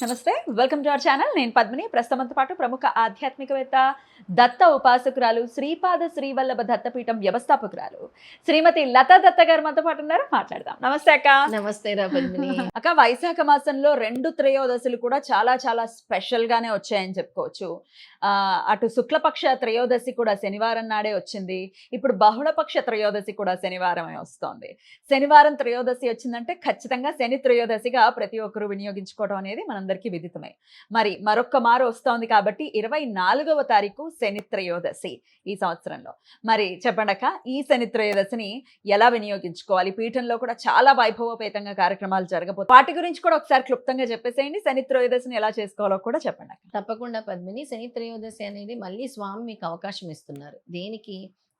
నమస్తే welcome to our channel నేను పద్మిని. ప్రస్తుతంతో పాటు ప్రముఖ ఆధ్యాత్మికవేత్త దత్త ఉపాసకురాలు శ్రీపాద శ్రీవల్లభ దత్తపీఠం వ్యవస్థాపకురాలు శ్రీమతి లతా దత్త గారు మనతో పాటు ఉన్నారు. మాట్లాడదాం. నమస్తే అక్క. నమస్తే అక్క వైశాఖ మాసంలో రెండు త్రయోదశులు కూడా చాలా చాలా స్పెషల్ గానే వచ్చాయని చెప్పుకోవచ్చు. ఆ, అటు శుక్లపక్ష త్రయోదశి కూడా శనివారం నాడే వచ్చింది. ఇప్పుడు బహుళపక్ష త్రయోదశి కూడా శనివారమే వస్తోంది. శనివారం త్రయోదశి వచ్చిందంటే ఖచ్చితంగా శని త్రయోదశిగా ప్రతి ఒక్కరూ వినియోగించుకోవడం అనేది మనందరికీ విదితమే. మరి మరొక్క మారు వస్తోంది కాబట్టి ఇరవై నాలుగవ తారీఖు శనిత్రయోదశి ఈ సంవత్సరంలో. మరి చెప్పండక ఈ శనిత్రయోదశిని ఎలా వినియోగించుకోవాలి? పీఠంలో కూడా చాలా వైభవపేతంగా కార్యక్రమాలు జరగబోతుంది వాటి గురించి కూడా ఒకసారి క్లుప్తంగా చెప్పేసేయండి. శనిత్రయోదశిని ఎలా చేసుకోవాలో కూడా చెప్పండి తప్పకుండా పద్మిని. శనిత్రయోదశి అనేది మళ్ళీ స్వామి మీకు అవకాశం ఇస్తున్నారు. దేనికి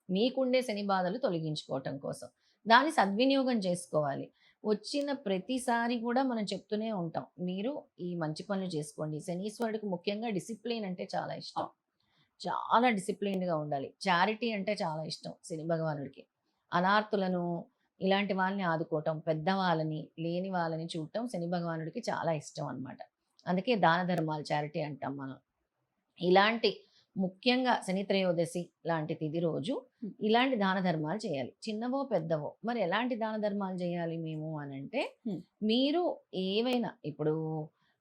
మీకుండే శని బాధలు తొలగించుకోవటం కోసం. దాన్ని సద్వినియోగం చేసుకోవాలి. వచ్చిన ప్రతిసారి కూడా మనం చెప్తూనే ఉంటాం. మీరు ఈ మంచి పనులు చేసుకోండి. శనీశ్వరుడికి ముఖ్యంగా డిసిప్లిన్ అంటే చాలా ఇష్టం. చాలా డిసిప్లిన్డ్గా ఉండాలి. చారిటీ అంటే చాలా ఇష్టం శని భగవానుడికి. అనార్థులను ఇలాంటి వాళ్ళని ఆదుకోవటం పెద్దవాళ్ళని లేని వాళ్ళని చూడటం శని భగవానుడికి చాలా ఇష్టం అనమాట అందుకే దాన ధర్మాలు చారిటీ అంటాం మనం. ఇలాంటి ముఖ్యంగా శని త్రయోదశి లాంటి తిది రోజు ఇలాంటి దాన ధర్మాలు చేయాలి. చిన్నవో పెద్దవో. మరి ఎలాంటి దాన ధర్మాలు చేయాలి మేము అని అంటే. మీరు ఏవైనా ఇప్పుడు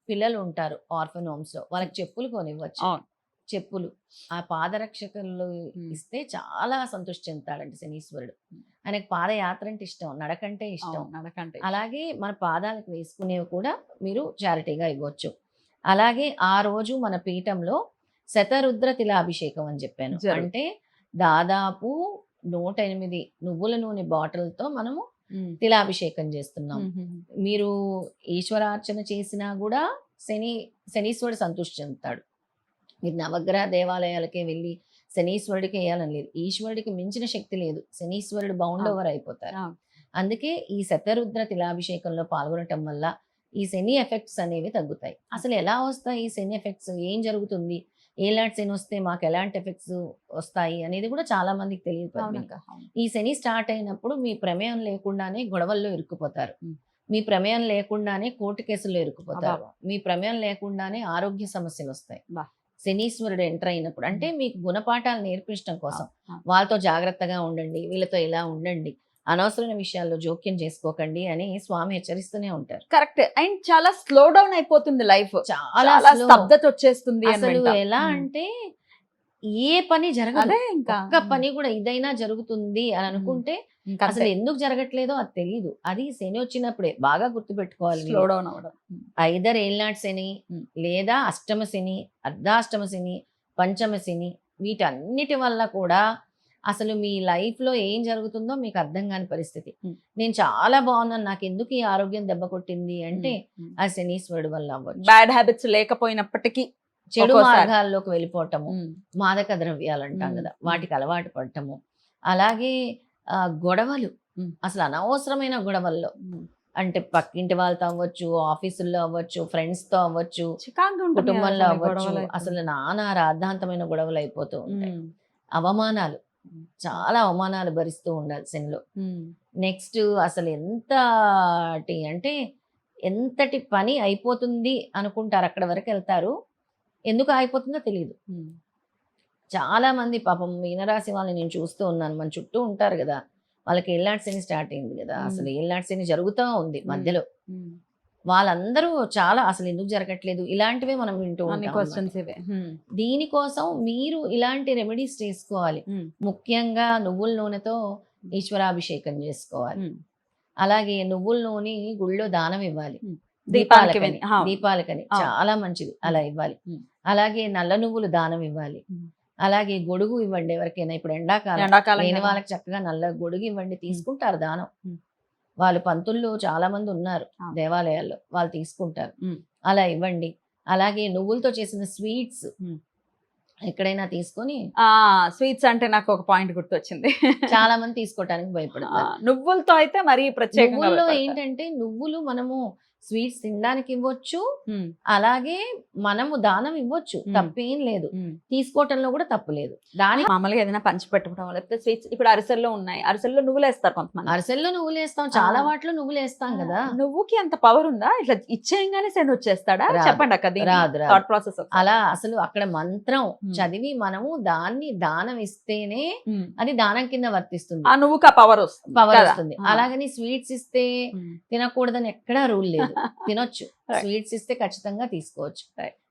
పిల్లలు ఉంటారు ఆర్ఫన్ హోమ్స్లో వాళ్ళకి చెప్పులు కొనివ్వచ్చు. చెప్పులు. ఆ పాదరక్షకులు. ఇస్తే చాలా సంతృష్టి చెందుతాడంట శనీశ్వరుడు. ఆయనకు పాదయాత్ర అంటే ఇష్టం నడకంటే ఇష్టం. నడకంటే అలాగే మన పాదాలకు వేసుకునేవి కూడా మీరు చారిటీగా ఇవ్వచ్చు. అలాగే ఆ రోజు మన పీఠంలో శతరుద్ర తిలాభిషేకం అని చెప్పాను. అంటే దాదాపు నూట ఎనిమిది నువ్వుల నూనె బాటిల్తో మనము. తిలాభిషేకం చేస్తున్నాం. మీరు ఈశ్వరార్చన చేసినా కూడా శని శనీశ్వరుడు సంతృష్టి చెందుతాడు మీరు నవగ్రహ దేవాలయాలకే వెళ్ళి శనీశ్వరుడికి వేయాలని లేదు. ఈశ్వరుడికి మించిన శక్తి లేదు. శనీశ్వరుడు బౌండ్ ఓవర్ అయిపోతారు. అందుకే ఈ శతరుద్ర తిలాభిషేకంలో పాల్గొనటం వల్ల ఈ శని ఎఫెక్ట్స్ అనేవి తగ్గుతాయి. అసలు ఎలా వస్తాయి ఈ శని ఎఫెక్ట్స్ ఏం జరుగుతుంది? ఎలాంటి శని వస్తే మాకు ఎలాంటి ఎఫెక్ట్స్ వస్తాయి అనేది కూడా చాలా మందికి తెలియదు. ఈ శని స్టార్ట్ అయినప్పుడు మీ ప్రమేయం లేకుండానే గొడవల్లో ఇరుక్కుపోతారు మ్. ప్రమేయం లేకుండానే కోర్టు కేసుల్లో ఇరుక్కుపోతారు. మీ ప్రమేయం లేకుండానే ఆరోగ్య సమస్యలు వస్తాయి. శనీశ్వరుడు ఎంటర్ అయినప్పుడు అంటే మీకు గుణపాఠాలు నేర్పించడం కోసం. వాళ్ళతో జాగ్రత్తగా ఉండండి వీళ్ళతో ఇలా ఉండండి అనవసరమైన విషయాల్లో జోక్యం చేసుకోకండి అని స్వామి హెచ్చరిస్తూనే ఉంటారు. కరెక్ట్. అండ్ చాలా స్లో డౌన్ అయిపోతుంది లైఫ్. చాలా. స్తబ్దత వచ్చేస్తుంది అసలు. ఎలా. అంటే ఏ పని జరగదు. ఇంకా. ఒక్క పని కూడా ఇదైనా జరుగుతుంది అని అనుకుంటే అసలు ఎందుకు జరగట్లేదో అది తెలియదు అది శని వచ్చినప్పుడే బాగా గుర్తుపెట్టుకోవాలి స్లో డౌన్ అవ్వడం. ఐదర్ ఏళ్ళనాటి శని. లేదా అష్టమ శని అర్ధాష్టమ శని పంచమ శని వీటన్నిటి వల్ల కూడా అసలు మీ లైఫ్లో ఏం జరుగుతుందో మీకు అర్థం కాని పరిస్థితి. నేను చాలా బాగున్నాను నాకు ఎందుకు ఈ ఆరోగ్యం దెబ్బ కొట్టింది అంటే ఆ శనీశ్వరుడు వల్ల అవ్వచ్చు బ్యాడ్ హ్యాబిట్స్ లేకపోయినప్పటికీ చెడు. మార్గాల్లోకి వెళ్ళిపోవటము మాదక ద్రవ్యాలు అంటాం. కదా వాటికి అలవాటు పడటము అలాగే గొడవలు. అసలు అనవసరమైన గొడవల్లో. అంటే పక్కింటి వాళ్ళతో అవ్వచ్చు ఆఫీసుల్లో అవ్వచ్చు ఫ్రెండ్స్తో అవ్వచ్చు కుటుంబంలో అవ్వచ్చు. అసలు నానా రాద్ధాంతమైన గొడవలు అయిపోతూ ఉంటాయి అవమానాలు. చాలా అవమానాలు భరిస్తూ ఉండాలి శనిలో ఉమ్, నెక్స్ట్ అసలు ఎంత అంటే ఎంతటి పని అయిపోతుంది అనుకుంటారు అక్కడ వరకు వెళ్తారు ఎందుకు అయిపోతుందో తెలియదు. చాలా మంది పాపం మీనరాశి వాళ్ళని నేను చూస్తూ ఉన్నాను మన చుట్టూ ఉంటారు కదా వాళ్ళకి ఏళ్ళాటి శని స్టార్ట్ అయింది కదా. అసలు ఏళ్ళాటి శని జరుగుతూ ఉంది. మధ్యలో. వాళ్ళందరూ చాలా అసలు ఎందుకు జరగట్లేదు ఇలాంటివే మనం వింటూ. క్వశ్చన్స్ ఇవే దీనికోసం మీరు ఇలాంటి రెమెడీస్ చేసుకోవాలి ముఖ్యంగా నువ్వుల నూనెతో ఈశ్వరాభిషేకం చేసుకోవాలి. అలాగే నువ్వుల నూనె గుళ్ళో దానం ఇవ్వాలి దీపాలకని. దీపాలకని. చాలా మంచిది అలా ఇవ్వాలి. అలాగే నల్ల నువ్వులు దానం ఇవ్వాలి. అలాగే గొడుగు ఇవ్వండి ఎవరికైనా ఇప్పుడు ఎండాకాలం ఎండాకాలం లేని. వాళ్ళకి చక్కగా నల్ల గొడుగు ఇవ్వండి తీసుకుంటారు దానం. వాళ్ళు పంతుల్లో చాలా మంది ఉన్నారు. దేవాలయాల్లో వాళ్ళు తీసుకుంటారు. అలా ఇవ్వండి అలాగే నువ్వులతో చేసిన స్వీట్స్. ఎక్కడైనా తీసుకొని ఆ స్వీట్స్ అంటే నాకు ఒక పాయింట్ గుర్తొచ్చింది చాలా మంది తీసుకోవటానికి భయపడతారు నువ్వులతో అయితే మరి ప్రత్యేకంగా. ఏంటంటే నువ్వులు మనము స్వీట్స్ తినడానికి ఇవ్వచ్చు. అలాగే మనము దానం ఇవ్వచ్చు. తప్పేం లేదు. తీసుకోవటంలో కూడా తప్పు లేదు. దాని మామూలుగా ఏదైనా పంచి పెట్టుకోవడం లేకపోతే స్వీట్స్ ఇప్పుడు అరిసెల్లో ఉన్నాయి. అరిసెల్లో నువ్వులు వేస్తారు కొంతమంది. అరిసెల్లో నువ్వులు వేస్తాం. చాలా. వాటిలో నువ్వులు వేస్తాం కదా. నువ్వుకి అంత పవర్ ఉందా? ఇట్లా ఇచ్చేయంగానే శని వచ్చేస్తాడా. చెప్పండి అక్క. థాట్ ప్రాసెస్ అలా అసలు అక్కడ మంత్రం. చదివి మనము దాన్ని దానం ఇస్తేనే అది దానం కింద వర్తిస్తుంది. ఆ నువ్వుకి ఆ పవర్ వస్తుంది. పవర్? వస్తుంది. అలాగని స్వీట్స్ ఇస్తే. తినకూడదని ఎక్కడా రూల్ లేదు. తినొచ్చు. స్వీట్స్ ఇస్తే ఖచ్చితంగా తీసుకోవచ్చు.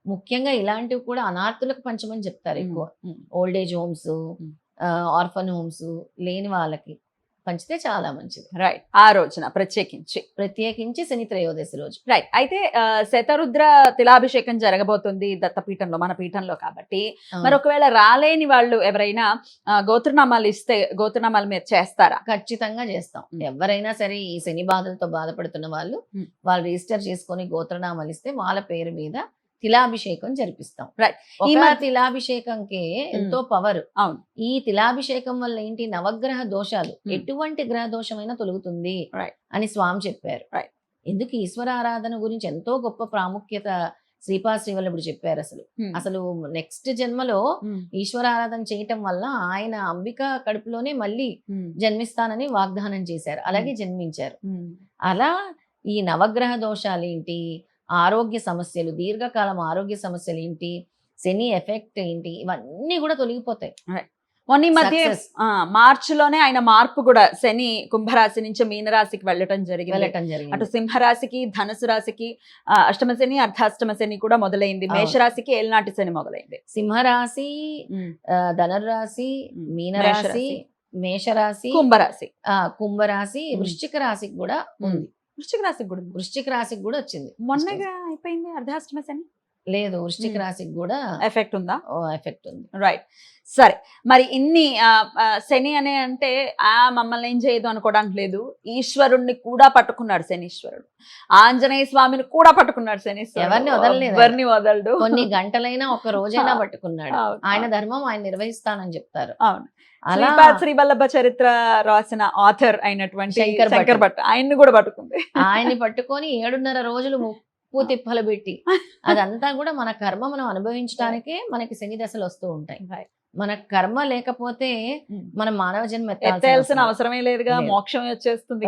ముఖ్యంగా ఇలాంటివి కూడా అనాథులకు పంచమని చెప్తారు ఎక్కువ. Old age homes. Orphan homes లేని వాళ్ళకి పంచితే చాలా మంచిది. రైట్ ఆ రోజున ప్రత్యేకించి. ప్రత్యేకించి శని త్రయోదశి రోజు. రైట్ అయితే శతరుద్ర తిలాభిషేకం జరగబోతుంది దత్తపీఠంలో మన పీఠంలో కాబట్టి. మరి ఒకవేళ రాలేని వాళ్ళు ఎవరైనా గోత్రనామాలు ఇస్తే గోత్రనామాలు మీరు చేస్తారా? ఖచ్చితంగా చేస్తాం. Mm. ఎవరైనా సరే ఈ శని బాధలతో బాధపడుతున్న వాళ్ళు Mm. వాళ్ళు రిజిస్టర్ చేసుకొని గోత్రనామాలు ఇస్తే వాళ్ళ పేరు మీద తిలాభిషేకం జరిపిస్తాం Right. ఈ మధ్య- తిలాభిషేకంకి ఎంతో పవర్ అవును ఈ తిలాభిషేకం వల్ల ఏంటి నవగ్రహ దోషాలు. ఎటువంటి గ్రహ దోషమైనా తొలుగుతుంది. అని స్వామి చెప్పారు Right. ఎందుకు ఈశ్వర ఆరాధన గురించి ఎంతో గొప్ప ప్రాముఖ్యత శ్రీపాద శ్రీవల్లభుడు చెప్పారు అసలు. అసలు నెక్స్ట్ జన్మలో. ఈశ్వర ఆరాధన చేయటం వల్ల ఆయన అంబిక కడుపులోనే మళ్ళీ. జన్మిస్తానని వాగ్దానం చేశారు అలాగే జన్మించారు. అలా ఈ నవగ్రహ దోషాలు ఏంటి ఆరోగ్య సమస్యలు దీర్ఘకాలం ఆరోగ్య సమస్యలు ఏంటి శని ఎఫెక్ట్ ఏంటి ఇవన్నీ కూడా తొలగిపోతాయి. మొన్న మధ్య మార్చిలోనే ఆయన మార్పు కూడా శని కుంభరాశి నుంచి మీనరాశికి వెళ్ళటం జరిగింది. వెళ్ళటం అటు జరిగింది సింహరాశికి ధనుసు రాశికి అష్టమ శని అర్ధాష్టమ శని కూడా మొదలైంది. మేషరాశికి ఏలినాటి శని మొదలైంది. సింహరాశి ధనుర్రాశి. మీనరాశి మేషరాశి. కుంభరాశి. కుంభరాశి. వృశ్చిక రాశికి కూడా ఉంది. వృశ్చిక రాశికి కూడా. వృశ్చిక రాశికి కూడా వచ్చింది. మొన్నగా అయిపోయింది అర్ధాష్టమ శని. లేదు ఉమ్. రాశికి కూడా ఎఫెక్ట్ ఉందా? ఎఫెక్ట్ ఉంది. రైట్ సరే మరి ఇన్ని శని అనే అంటే ఆ మమ్మల్ని ఏం చేయదు అనుకోవడానికి లేదు. ఈశ్వరుణ్ణి కూడా పట్టుకున్నాడు శనీశ్వరుడు. ఆంజనేయ స్వామిని కూడా పట్టుకున్నాడు శనీశ్వరుడు. ఎవరిని వదలలేదు ఎవరిని వదలడు? కొన్ని గంటలైనా ఒక రోజైనా పట్టుకున్నాడు. ఆయన. ధర్మం ఆయన నిర్వహిస్తానని చెప్తారు. అవును. అలా శ్రీపాద్ శ్రీవల్లభ చరిత్ర రాసిన ఆథర్ అయినటువంటి. శంకర్ భట్ ఆయన్ని కూడా పట్టుకుంది. ఆయన్ని పట్టుకొని ఏడున్నర రోజులు ముప్పు తిప్పలు పెట్టి అదంతా కూడా మన కర్మ మనం అనుభవించడానికే మనకి శని దశలు వస్తూ ఉంటాయి. మన కర్మ లేకపోతే ఉమ్. మన మానవ జన్మ ఎత్తాల్సిన అవసరమే లేదుగా లేదు. మోక్షం వచ్చేస్తుంది.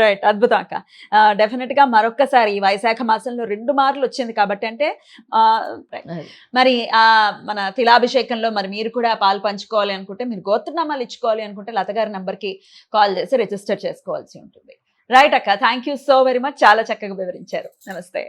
రైట్ అద్భుతం అక్క డెఫినెట్గా మరొక్కసారి ఈ వైశాఖ మాసంలో రెండు మార్లు వచ్చింది కాబట్టి అంటే. మరి ఆ మన తిలాభిషేకంలో మరి మీరు కూడా పాలు పంచుకోవాలి అనుకుంటే మీరు గోత్రనామాలు ఇచ్చుకోవాలి అనుకుంటే లత గారి నంబర్కి కాల్ చేసి రిజిస్టర్ చేసుకోవాల్సి ఉంటుంది రైట్ అక్క thank you so very much చాలా చక్కగా వివరించారు. నమస్తే.